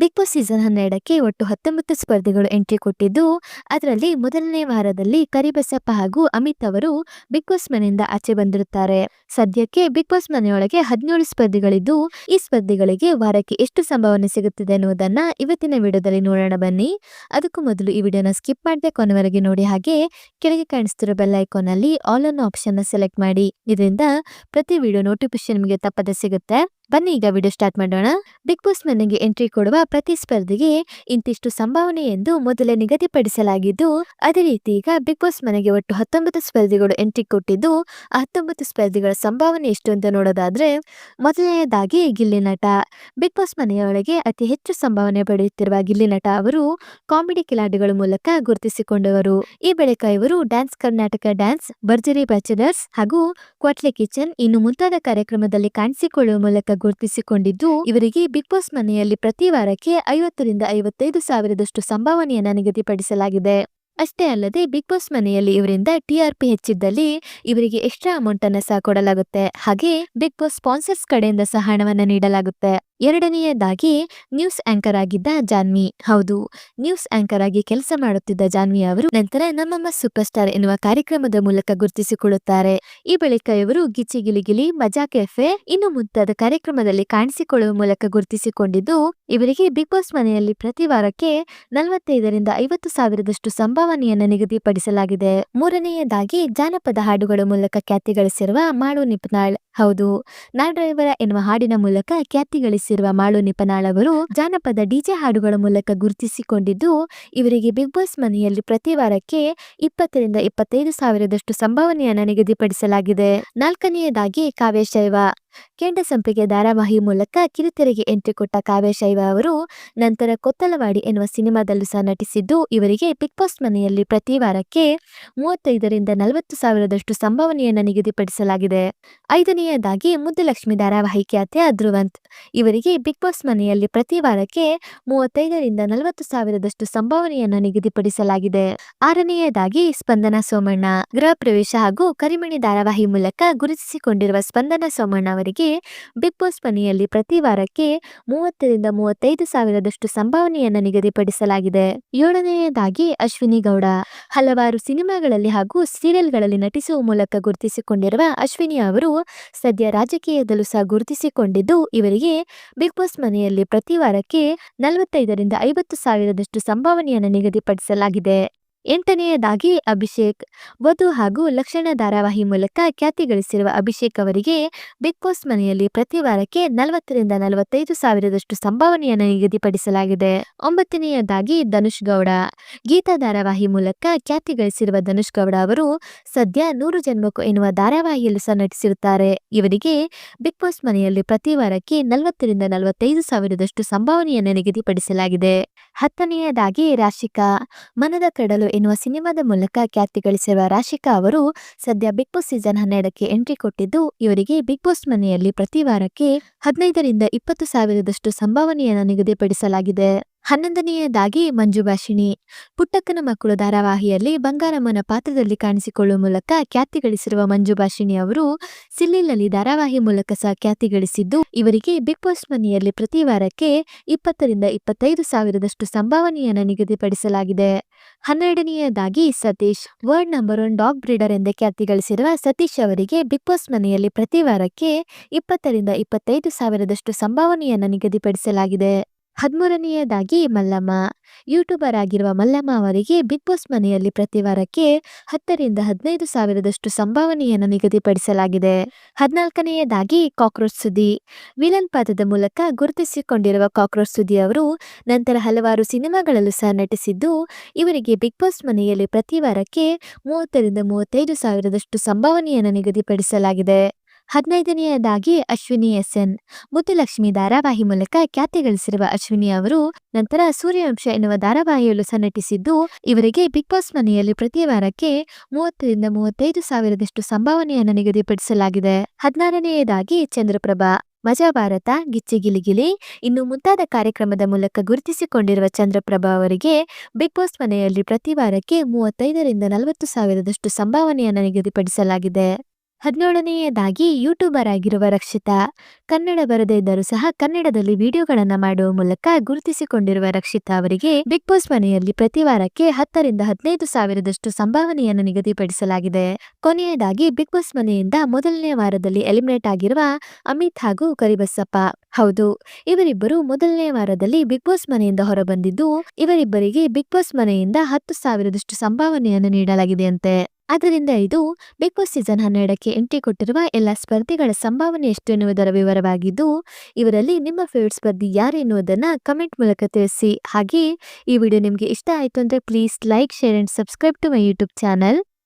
Big boss season ಹನ್ನೆರಡಕ್ಕೆ ಒಟ್ಟು ಹತ್ತೊಂಬತ್ತು ಸ್ಪರ್ಧಿಗಳು ಎಂಟ್ರಿ ಕೊಟ್ಟಿದ್ದು, ಅದರಲ್ಲಿ ಮೊದಲನೇ ವಾರದಲ್ಲಿ ಕರಿಬಸಪ್ಪ ಹಾಗೂ ಅಮಿತ್ ಅವರು ಬಿಗ್ ಬಾಸ್ ಮನೆಯಿಂದ ಆಚೆ ಬಂದಿರುತ್ತಾರೆ. ಸದ್ಯಕ್ಕೆ ಬಿಗ್ ಬಾಸ್ ಮನೆಯೊಳಗೆ ಹದಿನೇಳು ಸ್ಪರ್ಧಿಗಳಿದ್ದು, ಈ ಸ್ಪರ್ಧಿಗಳಿಗೆ ವಾರಕ್ಕೆ ಎಷ್ಟು ಸಂಭಾವನೆ ಸಿಗುತ್ತಿದೆ ಎನ್ನುವುದನ್ನು ಇವತ್ತಿನ ವಿಡಿಯೋದಲ್ಲಿ ನೋಡೋಣ ಬನ್ನಿ. ಅದಕ್ಕೂ ಮೊದಲು ಈ ವಿಡಿಯೋನ ಸ್ಕಿಪ್ ಮಾಡದೆ ಕೊನೆವರೆಗೆ ನೋಡಿ ಹಾಗೆ ಕೆಳಗೆ ಕಾಣಿಸ್ತಿರೋ ಬೆಲ್ ಐಕಾನ್ ಅಲ್ಲಿ ಆಲ್ ಅನ್ನೋ ಆಪ್ಷನ್ ಸೆಲೆಕ್ಟ್ ಮಾಡಿ. ಇದರಿಂದ ಪ್ರತಿ ವಿಡಿಯೋ ನೋಟಿಫಿಕೇಶನ್ ನಿಮಗೆ ತಪ್ಪದೆ ಸಿಗುತ್ತೆ. ಬನ್ನಿ ಈಗ ವಿಡಿಯೋ ಸ್ಟಾರ್ಟ್ ಮಾಡೋಣ. ಬಿಗ್ ಬಾಸ್ ಮನೆಗೆ ಎಂಟ್ರಿ ಕೊಡುವ ಪ್ರತಿಸ್ಪರ್ಧಿಗೆ ಇಂತಿಷ್ಟು ಸಂಭಾವನೆ ಎಂದು ಮೊದಲೇ ನಿಗದಿಪಡಿಸಲಾಗಿದ್ದು, ಅದೇ ರೀತಿ ಈಗ ಬಿಗ್ ಬಾಸ್ ಮನೆಗೆ ಒಟ್ಟು ಹತ್ತೊಂಬತ್ತು ಸ್ಪರ್ಧಿಗಳು ಎಂಟ್ರಿ ಕೊಟ್ಟಿದ್ದು ಆ ಹತ್ತೊಂಬತ್ತು ಸ್ಪರ್ಧಿಗಳ ಸಂಭಾವನೆ ಎಷ್ಟು ಅಂತ ನೋಡೋದಾದ್ರೆ ಮೊದಲನೆಯದಾಗಿ ಗಿಲ್ಲಿ ನಟ. ಬಿಗ್ ಬಾಸ್ ಮನೆಯೊಳಗೆ ಅತಿ ಹೆಚ್ಚು ಸಂಭಾವನೆ ಪಡೆಯುತ್ತಿರುವ ಗಿಲ್ಲಿ ನಟ ಅವರು ಕಾಮಿಡಿ ಕಿಲಾಡಿಗಳ ಮೂಲಕ ಗುರುತಿಸಿಕೊಂಡವರು. ಈ ಬಳಿಕ ಇವರು dance Karnataka dance, Bharjari bachelors ಹಾಗೂ ಕ್ವಾಟ್ಲೆ ಕಿಚನ್ ಇನ್ನು ಮುಂತಾದ ಕಾರ್ಯಕ್ರಮದಲ್ಲಿ ಕಾಣಿಸಿಕೊಳ್ಳುವ ಮೂಲಕ ಗುರುತಿಸಿಕೊಂಡಿದ್ದು, ಇವರಿಗೆ ಬಿಗ್ ಬಾಸ್ ಮನೆಯಲ್ಲಿ ಪ್ರತಿ ವಾರಕ್ಕೆ ಐವತ್ತರಿಂದ ಐವತ್ತೈದು ಸಾವಿರದಷ್ಟು ಸಂಭಾವನೆಯನ್ನ ನಿಗದಿಪಡಿಸಲಾಗಿದೆ. ಅಷ್ಟೇ ಅಲ್ಲದೆ, ಬಿಗ್ ಬಾಸ್ ಮನೆಯಲ್ಲಿ ಇವರಿಂದ ಟಿಆರ್ಪಿ ಹೆಚ್ಚಿದ್ದಲ್ಲಿ ಇವರಿಗೆ ಎಕ್ಸ್ಟ್ರಾ ಅಮೌಂಟ್ ಅನ್ನ ಸಹ ಕೊಡಲಾಗುತ್ತೆ. ಹಾಗೆ, ಬಿಗ್ ಬಾಸ್ ಸ್ಪಾನ್ಸರ್ಸ್ ಕಡೆಯಿಂದ ಸಹ ಹಣವನ್ನ ನೀಡಲಾಗುತ್ತೆ. ಎರಡನೆಯದಾಗಿ ನ್ಯೂಸ್ ಆಂಕರ್ ಆಗಿದ್ದ ಜಾನ್ವಿ. ಹೌದು, ನ್ಯೂಸ್ ಆಂಕರ್ ಆಗಿ ಕೆಲಸ ಮಾಡುತ್ತಿದ್ದ ಜಾನ್ವಿ ಅವರು ನಂತರ ನಮ್ಮಮ್ಮ ಸೂಪರ್ ಸ್ಟಾರ್ ಎನ್ನುವ ಕಾರ್ಯಕ್ರಮದ ಮೂಲಕ ಗುರುತಿಸಿಕೊಳ್ಳುತ್ತಾರೆ. ಈ ಬಳಿಕ ಇವರು ಗಿಲಿಗಿಲಿ, ಮಜಾ ಕೆಫೆ ಇನ್ನು ಮುಂತಾದ ಕಾರ್ಯಕ್ರಮದಲ್ಲಿ ಕಾಣಿಸಿಕೊಳ್ಳುವ ಮೂಲಕ ಗುರುತಿಸಿಕೊಂಡಿದ್ದು, ಇವರಿಗೆ ಬಿಗ್ ಬಾಸ್ ಮನೆಯಲ್ಲಿ ಪ್ರತಿ ವಾರಕ್ಕೆ ನಲವತ್ತೈದರಿಂದ ಐವತ್ತು ಸಾವಿರದಷ್ಟು ಸಂಭಾವನೆಯನ್ನು ನಿಗದಿಪಡಿಸಲಾಗಿದೆ. ಮೂರನೆಯದಾಗಿ ಜಾನಪದ ಹಾಡುಗಳ ಮೂಲಕ ಖ್ಯಾತಿ ಗಳಿಸಿರುವ ಮಾಡು ನಿಪ್ನಾಳ್. ಹೌದು ನಾಡ್ರೈವರ ಎನ್ನುವ ಹಾಡಿನ ಮೂಲಕ ಖ್ಯಾತಿ ಗಳಿಸಿರುವ ಮಾಳು ನಿಪನಾಳ್ ಅವರು ಜಾನಪದ ಡಿಜೆ ಹಾಡುಗಳ ಮೂಲಕ ಗುರುತಿಸಿಕೊಂಡಿದ್ದು, ಇವರಿಗೆ ಬಿಗ್ ಬಾಸ್ ಮನೆಯಲ್ಲಿ ಪ್ರತಿ ವಾರಕ್ಕೆ ಇಪ್ಪತ್ತರಿಂದ ಇಪ್ಪತ್ತೈದು ಸಾವಿರದಷ್ಟು ಸಂಭಾವನೆಯನ್ನು ನಿಗದಿಪಡಿಸಲಾಗಿದೆ. ನಾಲ್ಕನೆಯದಾಗಿ ಕಾವ್ಯ ಶೈವ. ಕೆಂಡ ಸಂಪಿಗೆ ಧಾರಾವಾಹಿ ಮೂಲಕ ಕಿರುತೆರೆಗೆ ಎಂಟ್ರಿ ಕೊಟ್ಟ ಕಾವ್ಯ ಶೈವ ಅವರು ನಂತರ ಕೊತ್ತಲವಾಡಿ ಎನ್ನುವ ಸಿನಿಮಾದಲ್ಲೂ ಸಹ ನಟಿಸಿದ್ದು, ಇವರಿಗೆ ಬಿಗ್ ಬಾಸ್ ಮನೆಯಲ್ಲಿ ಪ್ರತಿ ವಾರಕ್ಕೆ ಮೂವತ್ತೈದರಿಂದ ನಲವತ್ತು ಸಾವಿರದಷ್ಟು ಸಂಭಾವನೆಯನ್ನು ನಿಗದಿಪಡಿಸಲಾಗಿದೆ. ಐದನೆಯದಾಗಿ ಮುದ್ದುಲಕ್ಷ್ಮಿ ಧಾರಾವಾಹಿ ಖ್ಯಾತಿಯ ಧ್ರುವಂತ್ ಇವರಿಗೆ ಬಿಗ್ ಬಾಸ್ ಮನೆಯಲ್ಲಿ ಪ್ರತಿ ವಾರಕ್ಕೆ ಮೂವತ್ತೈದರಿಂದ ನಲವತ್ತು ಸಾವಿರದಷ್ಟು ಸಂಭಾವನೆಯನ್ನು ನಿಗದಿಪಡಿಸಲಾಗಿದೆ. ಆರನೆಯದಾಗಿ ಸ್ಪಂದನ ಸೋಮಣ್ಣ. ಗೃಹ ಪ್ರವೇಶ ಹಾಗೂ ಕರಿಮಣಿ ಧಾರಾವಾಹಿ ಮೂಲಕ ಗುರುತಿಸಿಕೊಂಡಿರುವ ಸ್ಪಂದನ ಸೋಮಣ್ಣ ಅವರಿಗೆ ಬಿಗ್ ಬಾಸ್ ಮನೆಯಲ್ಲಿ ಪ್ರತಿ ವಾರಕ್ಕೆ ಮೂವತ್ತರಿಂದ ಮೂವತ್ತೈದು ಸಾವಿರದಷ್ಟು ಸಂಭಾವನೆಯನ್ನು ನಿಗದಿಪಡಿಸಲಾಗಿದೆ. ಏಳನೆಯದಾಗಿ ಅಶ್ವಿನಿ ಗೌಡ. ಹಲವಾರು ಸಿನಿಮಾಗಳಲ್ಲಿ ಹಾಗೂ ಸೀರಿಯಲ್ಗಳಲ್ಲಿ ನಟಿಸುವ ಮೂಲಕ ಗುರುತಿಸಿಕೊಂಡಿರುವ ಅಶ್ವಿನಿ ಅವರು ಸದ್ಯ ರಾಜಕೀಯದಲ್ಲೂ ಸಹ ಗುರುತಿಸಿಕೊಂಡಿದ್ದು, ಇವರಿಗೆ ಬಿಗ್ ಬಾಸ್ ಮನೆಯಲ್ಲಿ ಪ್ರತಿ ವಾರಕ್ಕೆ ನಲವತ್ತೈದರಿಂದ ಐವತ್ತು ಸಾವಿರದಷ್ಟು ಸಂಭಾವನೆಯನ್ನು ನಿಗದಿಪಡಿಸಲಾಗಿದೆ. ಎಂಟನೆಯದಾಗಿ ಅಭಿಷೇಕ್. ವಧು ಹಾಗೂ ಲಕ್ಷಣ ಧಾರಾವಾಹಿ ಮೂಲಕ ಖ್ಯಾತಿ ಗಳಿಸಿರುವ ಅಭಿಷೇಕ್ ಅವರಿಗೆ ಬಿಗ್ ಬಾಸ್ ಮನೆಯಲ್ಲಿ ಪ್ರತಿ ವಾರಕ್ಕೆ ನಲವತ್ತರಿಂದ ನಲವತ್ತೈದು ಸಾವಿರದಷ್ಟು ಸಂಭಾವನೆಯನ್ನು ನಿಗದಿಪಡಿಸಲಾಗಿದೆ. ಒಂಬತ್ತನೆಯದಾಗಿ ಧನುಷ್ ಗೌಡ. ಗೀತಾ ಧಾರಾವಾಹಿ ಮೂಲಕ ಖ್ಯಾತಿ ಗಳಿಸಿರುವ ಧನುಷ್ ಗೌಡ ಅವರು ಸದ್ಯ ನೂರು ಜನ್ಮಕ್ಕೂ ಎನ್ನುವ ಧಾರಾವಾಹಿಯಲ್ಲಿ ಸಹ ನಟಿಸಿರುತ್ತಾರೆ. ಇವರಿಗೆ ಬಿಗ್ ಬಾಸ್ ಮನೆಯಲ್ಲಿ ಪ್ರತಿ ವಾರಕ್ಕೆ ನಲವತ್ತರಿಂದ ನಲವತ್ತೈದು ಸಾವಿರದಷ್ಟು ಸಂಭಾವನೆಯನ್ನು ನಿಗದಿಪಡಿಸಲಾಗಿದೆ. ಹತ್ತನೆಯದಾಗಿ ರಾಶಿಕಾ. ಮನದ ಕಡಲು ಎನ್ನುವ ಸಿನಿಮಾದ ಮೂಲಕ ಖ್ಯಾತಿ ಗಳಿಸಿರುವ ರಾಶಿಕಾ ಅವರು ಸದ್ಯ ಬಿಗ್ ಬಾಸ್ ಸೀಸನ್ ಹನ್ನೆರಡಕ್ಕೆ ಎಂಟ್ರಿ ಕೊಟ್ಟಿದ್ದು, ಇವರಿಗೆ ಬಿಗ್ ಬಾಸ್ ಮನೆಯಲ್ಲಿ ಪ್ರತಿ ವಾರಕ್ಕೆ ಹದಿನೈದರಿಂದ ಇಪ್ಪತ್ತು ಸಾವಿರದಷ್ಟು ಸಂಭಾವನೆಯನ್ನು ನಿಗದಿಪಡಿಸಲಾಗಿದೆ. ಹನ್ನೊಂದನೆಯದಾಗಿ ಮಂಜು ಭಾಷಿಣಿ, ಪುಟ್ಟಕ್ಕನ ಮಕ್ಕಳು ಧಾರಾವಾಹಿಯಲ್ಲಿ ಬಂಗಾರಮ್ಮನ ಪಾತ್ರದಲ್ಲಿ ಕಾಣಿಸಿಕೊಳ್ಳುವ ಮೂಲಕ ಖ್ಯಾತಿ ಗಳಿಸಿರುವ ಮಂಜು ಭಾಷಿಣಿ ಅವರು ಸಿಲ್ಲಿನಲ್ಲಿ ಧಾರಾವಾಹಿ ಮೂಲಕ ಸಹ ಖ್ಯಾತಿ ಗಳಿಸಿದ್ದು, ಇವರಿಗೆ ಬಿಗ್ ಬಾಸ್ ಮನೆಯಲ್ಲಿ ಪ್ರತಿ ವಾರಕ್ಕೆ ಇಪ್ಪತ್ತರಿಂದ ಇಪ್ಪತ್ತೈದು ಸಾವಿರದಷ್ಟು ಸಂಭಾವನೆಯನ್ನು ನಿಗದಿಪಡಿಸಲಾಗಿದೆ. ಹನ್ನೆರಡನೆಯದಾಗಿ Satish world number one dog breeder ಎಂದೇ ಖ್ಯಾತಿ ಗಳಿಸಿರುವ ಸತೀಶ್ ಅವರಿಗೆ ಬಿಗ್ ಬಾಸ್ ಮನೆಯಲ್ಲಿ ಪ್ರತಿ ವಾರಕ್ಕೆ ಇಪ್ಪತ್ತರಿಂದ ಇಪ್ಪತ್ತೈದು ಸಾವಿರದಷ್ಟು ಸಂಭಾವನೆಯನ್ನು ನಿಗದಿಪಡಿಸಲಾಗಿದೆ. ಹದಿಮೂರನೆಯದಾಗಿ ಮಲ್ಲಮ್ಮ. ಯೂಟ್ಯೂಬರ್ ಆಗಿರುವ ಮಲ್ಲಮ್ಮ ಅವರಿಗೆ ಬಿಗ್ ಬಾಸ್ ಮನೆಯಲ್ಲಿ ಪ್ರತಿ ವಾರಕ್ಕೆ ಹತ್ತರಿಂದ ಹದಿನೈದು ಸಾವಿರದಷ್ಟು ಸಂಭಾವನೆಯನ್ನು ನಿಗದಿಪಡಿಸಲಾಗಿದೆ. ಹದಿನಾಲ್ಕನೆಯದಾಗಿ ಕಾಕ್ರೋಚ್ ಸುದ್ದಿ. ವಿಲನ್ ಪಾತ್ರದ ಮೂಲಕ ಗುರುತಿಸಿಕೊಂಡಿರುವ ಕಾಕ್ರೋಚ್ ಸುದ್ದಿ ಅವರು, ನಂತರ ಹಲವಾರು ಸಿನಿಮಾಗಳಲ್ಲೂ ಸಹ ನಟಿಸಿದ್ದು, ಇವರಿಗೆ ಬಿಗ್ ಬಾಸ್ ಮನೆಯಲ್ಲಿ ಪ್ರತಿ ವಾರಕ್ಕೆ ಮೂವತ್ತರಿಂದ ಮೂವತ್ತೈದು ಸಾವಿರದಷ್ಟು ಸಂಭಾವನೆಯನ್ನು ನಿಗದಿಪಡಿಸಲಾಗಿದೆ. ಹದಿನೈದನೆಯದಾಗಿ ಅಶ್ವಿನಿ ಎಸ್ ಎನ್ ಮುತ್ತುಲಕ್ಷ್ಮಿ ಧಾರಾವಾಹಿ ಮೂಲಕ ಖ್ಯಾತಿ ಗಳಿಸಿರುವ ಅಶ್ವಿನಿ ಅವರು ನಂತರ ಸೂರ್ಯವಂಶ ಎನ್ನುವ ಧಾರಾವಾಹಿಯಲ್ಲೂ ಸನ್ನಟಿಸಿದ್ದು ಇವರಿಗೆ ಬಿಗ್ ಬಾಸ್ ಮನೆಯಲ್ಲಿ ಪ್ರತಿ ವಾರಕ್ಕೆ ಮೂವತ್ತರಿಂದ ಮೂವತ್ತೈದು ಸಾವಿರದಷ್ಟು ಸಂಭಾವನೆಯನ್ನು ನಿಗದಿಪಡಿಸಲಾಗಿದೆ. ಹದಿನಾರನೆಯದಾಗಿ ಚಂದ್ರಪ್ರಭಾ, ಮಜಾ ಭಾರತ, ಗಿಚ್ಚಿ ಗಿಲಿಗಿಲಿ ಇನ್ನು ಮುಂತಾದ ಕಾರ್ಯಕ್ರಮದ ಮೂಲಕ ಗುರುತಿಸಿಕೊಂಡಿರುವ ಚಂದ್ರಪ್ರಭಾ ಅವರಿಗೆ ಬಿಗ್ ಬಾಸ್ ಮನೆಯಲ್ಲಿ ಪ್ರತಿ ವಾರಕ್ಕೆ ಮೂವತ್ತೈದರಿಂದ ನಲವತ್ತು ಸಾವಿರದಷ್ಟು ಸಂಭಾವನೆಯನ್ನು ನಿಗದಿಪಡಿಸಲಾಗಿದೆ. ಹದಿನೇಳನೆಯದಾಗಿ ಯೂಟ್ಯೂಬರ್ ಆಗಿರುವ ರಕ್ಷಿತಾ. ಕನ್ನಡ ಬರದೇ ಇದ್ದರೂ ಸಹ ಕನ್ನಡದಲ್ಲಿ ವಿಡಿಯೋಗಳನ್ನ ಮಾಡುವ ಮೂಲಕ ಗುರುತಿಸಿಕೊಂಡಿರುವ ರಕ್ಷಿತಾ ಅವರಿಗೆ ಬಿಗ್ ಬಾಸ್ ಮನೆಯಲ್ಲಿ ಪ್ರತಿ ವಾರಕ್ಕೆ ಹತ್ತರಿಂದ ಹದಿನೈದು ಸಾವಿರದಷ್ಟು ಸಂಭಾವನೆಯನ್ನು ನಿಗದಿಪಡಿಸಲಾಗಿದೆ. ಕೊನೆಯದಾಗಿ ಬಿಗ್ ಬಾಸ್ ಮನೆಯಿಂದ ಮೊದಲನೇ ವಾರದಲ್ಲಿ ಎಲಿಮಿನೇಟ್ ಆಗಿರುವ ಅಮಿತ್ ಹಾಗೂ ಕರಿಬಸಪ್ಪ. ಹೌದು, ಇವರಿಬ್ಬರು ಮೊದಲನೇ ವಾರದಲ್ಲಿ ಬಿಗ್ ಬಾಸ್ ಮನೆಯಿಂದ ಹೊರಬಂದಿದ್ದು, ಇವರಿಬ್ಬರಿಗೆ ಬಿಗ್ ಬಾಸ್ ಮನೆಯಿಂದ ಹತ್ತು ಸಾವಿರದಷ್ಟು ಸಂಭಾವನೆಯನ್ನು ನೀಡಲಾಗಿದೆಯಂತೆ. ಆದ್ದರಿಂದ ಇದು ಬಿಗ್ ಬಾಸ್ ಸೀಸನ್ ಹನ್ನೆರಡಕ್ಕೆ ಎಂಟ್ರಿ ಕೊಟ್ಟಿರುವ ಎಲ್ಲ ಸ್ಪರ್ಧಿಗಳ ಸಂಭಾವನೆ ಎಷ್ಟು ಎನ್ನುವುದರ ವಿವರವಾಗಿದ್ದು ಇವರಲ್ಲಿ ನಿಮ್ಮ ಫೇವ್ರೆಟ್ ಸ್ಪರ್ಧಿ ಯಾರು ಎನ್ನುವುದನ್ನು ಕಮೆಂಟ್ ಮೂಲಕ ತಿಳಿಸಿ. ಹಾಗೆ ಈ ವಿಡಿಯೋ ನಿಮಗೆ ಇಷ್ಟ ಆಯಿತು ಅಂದ್ರೆ please like share and subscribe to my YouTube channel